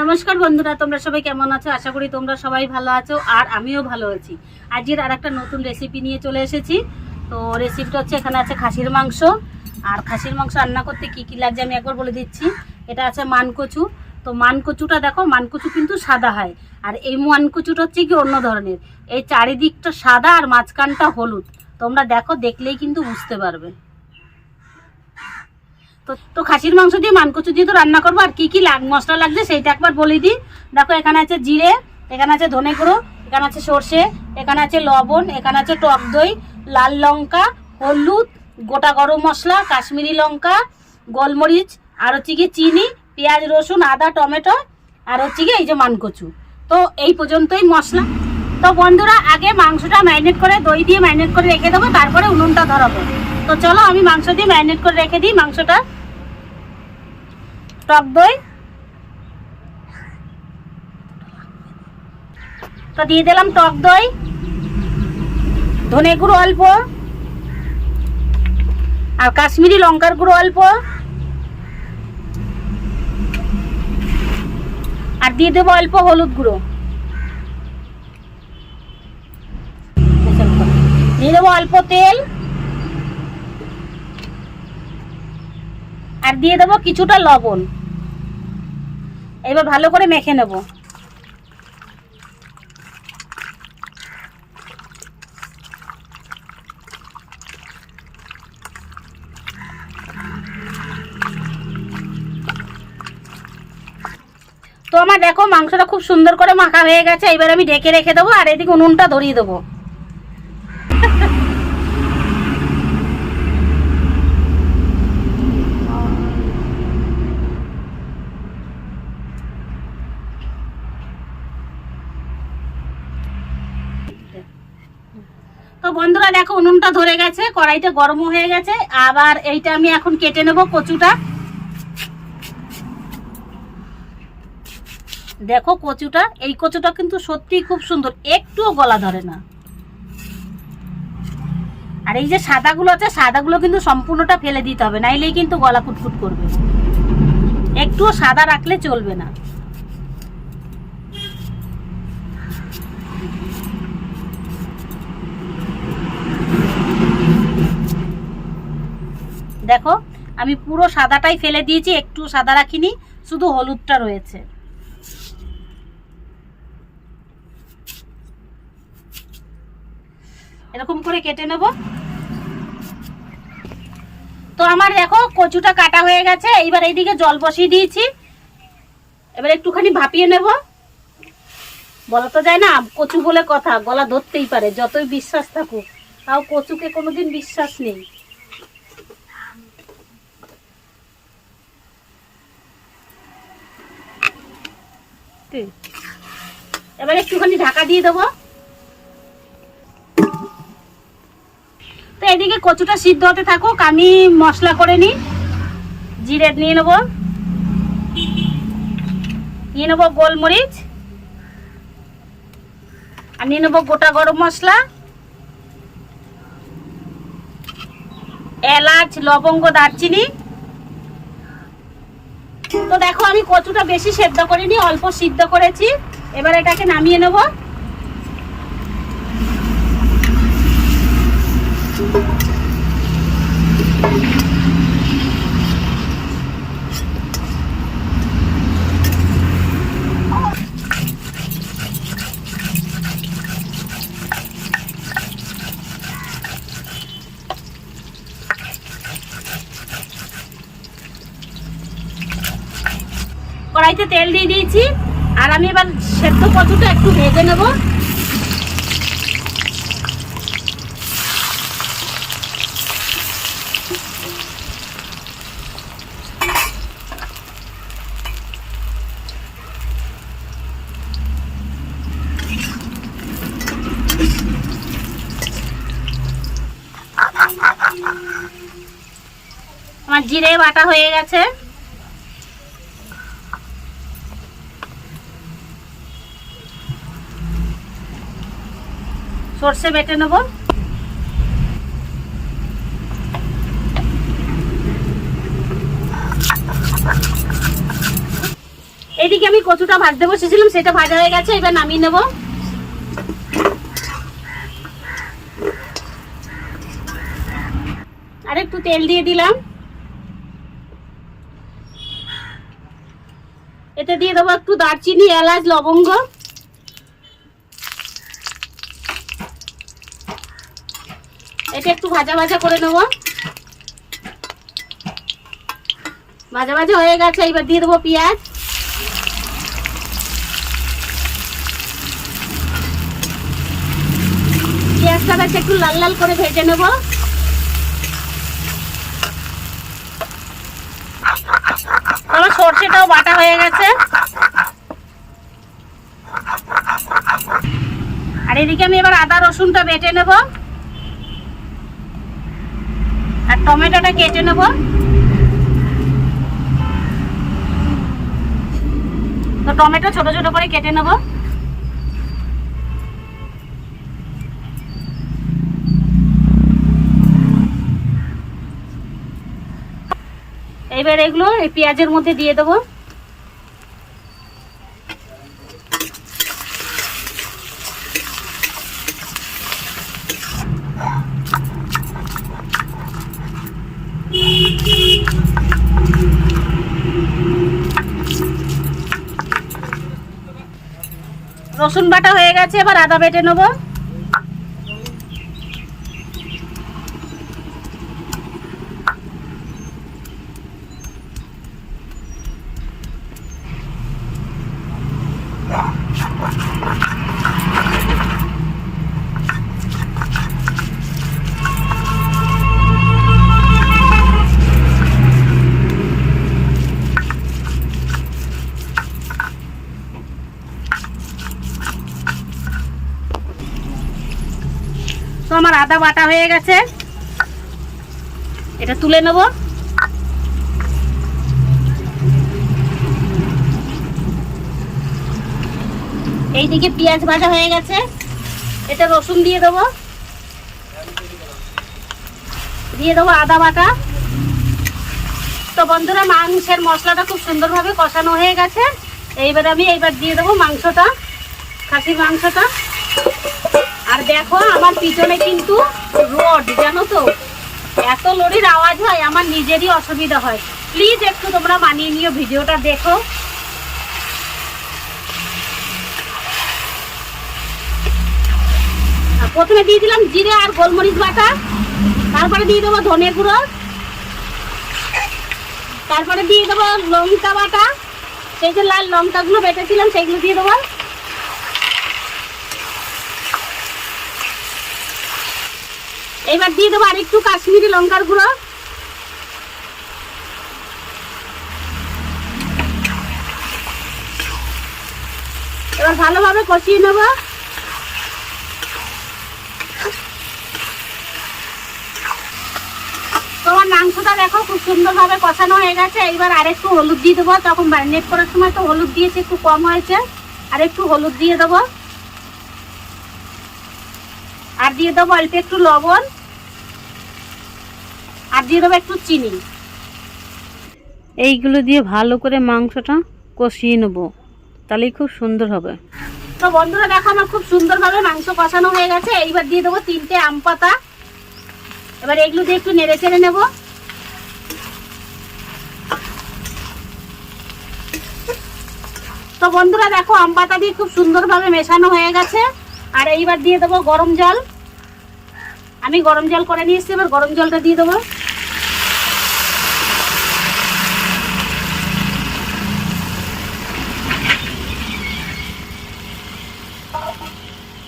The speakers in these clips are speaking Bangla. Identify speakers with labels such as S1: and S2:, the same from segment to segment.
S1: নমস্কার বন্ধুরা, তোমরা সবাই কেমন আছো? আশা করি তোমরা সবাই ভালো আছো আর আমিও ভালো আছি। আজকের আর একটা নতুন রেসিপি নিয়ে চলে এসেছি। তো রেসিপিটা হচ্ছে, এখানে আছে খাসির মাংস। আর খাসির মাংস রান্না করতে কি কি লাগছে আমি একবার বলে দিচ্ছি। এটা আছে মানকচু। তো মানকচুটা দেখো, মানকচু কিন্তু সাদা হয়। আর এই মানকচুটা হচ্ছে কি অন্য ধরনের। এই চারিদিকটা সাদা আর মাঝখানটা হলুদ। তোমরা দেখো, দেখলেই কিন্তু বুঝতে পারবে। তো তো খাসির মাংস দিয়ে মানকচু দিয়ে তো রান্না করব, আর কি কি মশলা লাগছে সেইটা একবার বলে দিই। দেখো, এখানে আছে জিরে, এখানে আছে ধনে গুঁড়ো, এখানে আছে সর্ষে, এখানে আছে লবণ, এখানে আছে টক দই, লাল লঙ্কা, হলুদ, গোটা গরম মশলা, কাশ্মীরি লঙ্কা, গোলমরিচ, আর হচ্ছে গিয়ে চিনি, পেঁয়াজ, রসুন, আদা, টমেটো, আর হচ্ছে গিয়ে এই যে মানকচু। তো এই পর্যন্তই মশলা। তো বন্ধুরা, আগে মাংসটা ম্যারিনেট করে দই দিয়ে ম্যারিনেট করে রেখে দেবো, তারপরে উনুনটা ধরাবো। তো চলো আমি মাংস দিয়ে ম্যারিনেট করে রেখে দিই মাংসটা। টক দই। তো দিয়ে দিলাম টক দই। ধনে গুঁড়ো অল্প। আর কাশ্মীরি লঙ্কার গুঁড়ো অল্প। আর দিয়ে দেবো অল্প হলুদ গুঁড়ো। দিয়ে দেবো অল্প তেল। আর দিয়ে দেবো কিছুটা লবণ। এবার ভালো করে মেখে নেব। তো আমার দেখো মাংসটা খুব সুন্দর করে মাখা হয়ে গেছে, এবার আমি ঢেকে রেখে দেবো আর এদিকে উনুনটা ধরিয়ে দেবো। তো বন্ধুরা দেখো, উনুনটা ধরে গেছে, কড়াইটা গরম হয়ে গেছে। আবার এইটা আমি এখন কেটে নেব কচুটা। দেখো কচুটা, এই কচুটা কিন্তু সত্যিই খুব সুন্দর, একটুও গলা ধরে না। আর এই যে সাদাগুলো আছে, সাদাগুলো কিন্তু সম্পূর্ণটা ফেলে দিতে হবে, নাইলেই কিন্তু গলা কুটকুট করবে। একটুও সাদা রাখলে চলবে না। দেখো, আমি পুরো সাদাটাই ফেলে দিয়েছি, একটু সাদা রাখিনি, শুধু হলুদটা রয়েছে। এরকম করে কেটে নেব। তো আমার দেখো, কচুটা কাটা হয়ে গেছে, এইবার এইদিকে জল বসিয়ে দিয়েছি। এবার একটুখানি ভাপিয়ে নেব। বলা তো যায় না, কচু বলে কথা, গলা ধরতেই পারে, যতই বিশ্বাস থাকুক। তাও কচুকে কোনোদিন বিশ্বাস নেই। এবার একটুখানি ঢাকা দিয়ে দেবো। তো এদিকে কচুটা সিদ্ধ হতে থাকুক, আমি মশলা করে নিই। জিরে নিয়ে নেব। নিয়ে নেব গোলমরিচ। আর নিয়ে নেব গোটা গরম মশলা। এলাচ, লবঙ্গ, দারচিনি। তো দেখো আমি কচুটা বেশি সেদ্ধ করিনি অল্প সিদ্ধ করেছি। এবার এটাকে নামিয়ে নেব। কড়াইতে তেল দিয়ে দিয়েছি। আর আমি এবার সেদ্ধ কচুটা একটু ভেজে নেব। আমার জিরে বাটা হয়ে গেছে। সর্ষে বেটে নেব। এদিকে আমি কচুটা ভাজতে বসেছিলাম সেটা ভাজা হয়ে গেছে, এবার নামিয়ে নেব। আর একটু তেল দিয়ে দিলাম। এতে দিয়ে দেবো একটু দারচিনি, এলাচ, লবঙ্গ। এটা একটু ভাজা ভাজা করে নেব। ভাজা ভাজা হয়ে গেছে, এবার দিয়ে দেবো পেঁয়াজ। পেঁয়াজটা বেশ একটু লাল লাল করে ভেজে নেব। আমার সর্ষেটাও বাটা হয়ে গেছে। আর এদিকে আমি এবার আদা রসুনটা বেটে নেব আর টমেটোটা কেটে নেব। তো টমেটো ছোট ছোট করে কেটে নেব। এবার এগুলো এই পেঁয়াজের মধ্যে দিয়ে দেবো। রসুন বাটা হয়ে গেছে এবার আদা বেটে নেব। আমার আদা বাটা হয়ে গেছে। এটা তুলে নেব। এইদিকে পেঁয়াজ ভাজা হয়ে গেছে। এটা রসুন দিয়ে দেবো। দিয়ে দেবো আদা বাটা। তো বন্ধুরা, মাংসের মশলাটা খুব সুন্দরভাবে কষানো হয়ে গেছে। এইবার আমি এইবার দিয়ে দেবো মাংসটা, খাসির মাংসটা। আর দেখো, আমার পিছনে কিন্তু রোড, জানো তো? এত লরির আওয়াজ হয়, আমার নিজেরই অসুবিধা হয়। প্লিজ একটু তোমরা মানিয়ে নিও, ভিডিওটা দেখো। প্রথমে দিয়ে দিলাম জিরে আর গোলমরিচ বাটা, তারপরে দিয়ে দেবো ধনে গুঁড়ো, তারপরে দিয়ে দেবো লঙ্কা বাটা। সেই যে লাল লঙ্কাগুলো বেটেছিলাম, সেইগুলো দিয়ে দেবো। এবার দিয়ে দেবো আর একটু কাশ্মীরি লঙ্কার গুঁড়ো। এবার ভালোভাবে কষিয়ে নেব। তোমার মাংসটা দেখো খুব সুন্দরভাবে কষানো হয়ে গেছে। এইবার আর একটু হলুদ দিয়ে দেবো। তখন ম্যারিনেট করার সময় তো হলুদ দিয়েছি, একটু কম হয়েছে। আর একটু হলুদ দিয়ে দেবো। আর দিয়ে দেবো অল্প একটু লবণ। আর দিয়ে দেবো একটু চিনি।
S2: এইগুলো দিয়ে ভালো করে মাংসটা কষিয়ে নেব। তাহলেই খুব সুন্দর হবে।
S1: তো বন্ধুরা দেখো আমার খুব সুন্দরভাবে মাংস কষানো হয়ে গেছে। এইবার দিয়ে দেবো তিনটে আম পাতা। এবার এগুলো দিয়ে একটু নেড়ে চেড়ে নেব। তো বন্ধুরা দেখো আম পাতা দিয়ে খুব সুন্দরভাবে মেশানো হয়ে গেছে। আর এইবার দিয়ে দেবো গরম জল। আমি গরম জল করে নিয়ে এসেছি এবার গরম জলটা দিয়ে দেবো।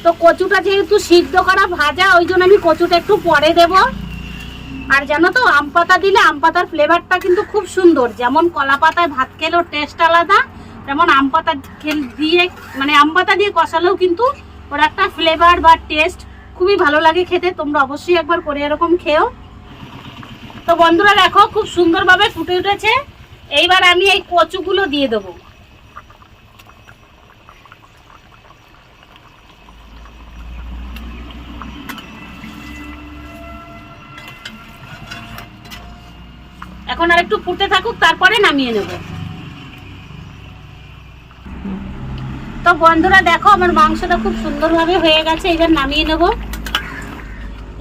S1: তো কচুটা যেহেতু সিদ্ধ করা ভাজা, ওই জন্য আমি কচুটা একটু পরে দেব। আর জানো তো, আম পাতা দিলে আম পাতার ফ্লেভারটা কিন্তু খুব সুন্দর। যেমন কলা পাতায় ভাত খেলেও টেস্ট আলাদা যেমন আম পাতা দিয়ে মানে আম পাতা দিয়ে কষালেও কিন্তু ওর একটা ফ্লেভার বা টেস্ট খুবই ভালো লাগে খেতে, তোমরা অবশ্যই একবার করে এরকম খেও। তো বন্ধুরা দেখো, খুব সুন্দরভাবে ফুটে উঠেছে। এইবার আমি এই কচুগুলো দিয়ে দেবো। এখন আর একটু ফুটে থাকুক, তারপরে নামিয়ে নেব। তো বন্ধুরা দেখো, আমার মাংসটা খুব সুন্দরভাবে হয়ে গেছে, এবার নামিয়ে নেব।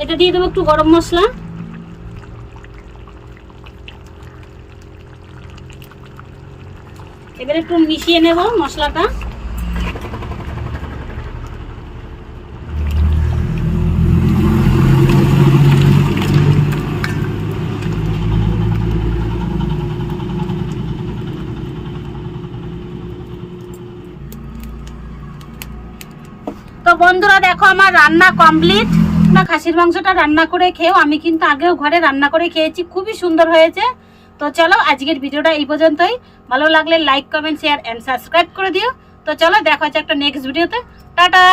S1: এটা দিয়ে দেবো একটু গরম মশলা। এবার একটু মিশিয়ে নেব মশলাটা। বন্ধুরা, দেখো আমার রান্না কমপ্লিট না খাসির মাংসটা রান্না করে খেয়েও আমি কিন্তু আগেও ঘরে রান্না করে খেয়েছি, খুবই সুন্দর হয়েছে। তো চলো, আজকের ভিডিওটা এই পর্যন্তই। ভালো লাগলে like comment share and subscribe করে দিও। তো চলো, দেখা হচ্ছে একটা নেক্সট ভিডিওতে টাটা!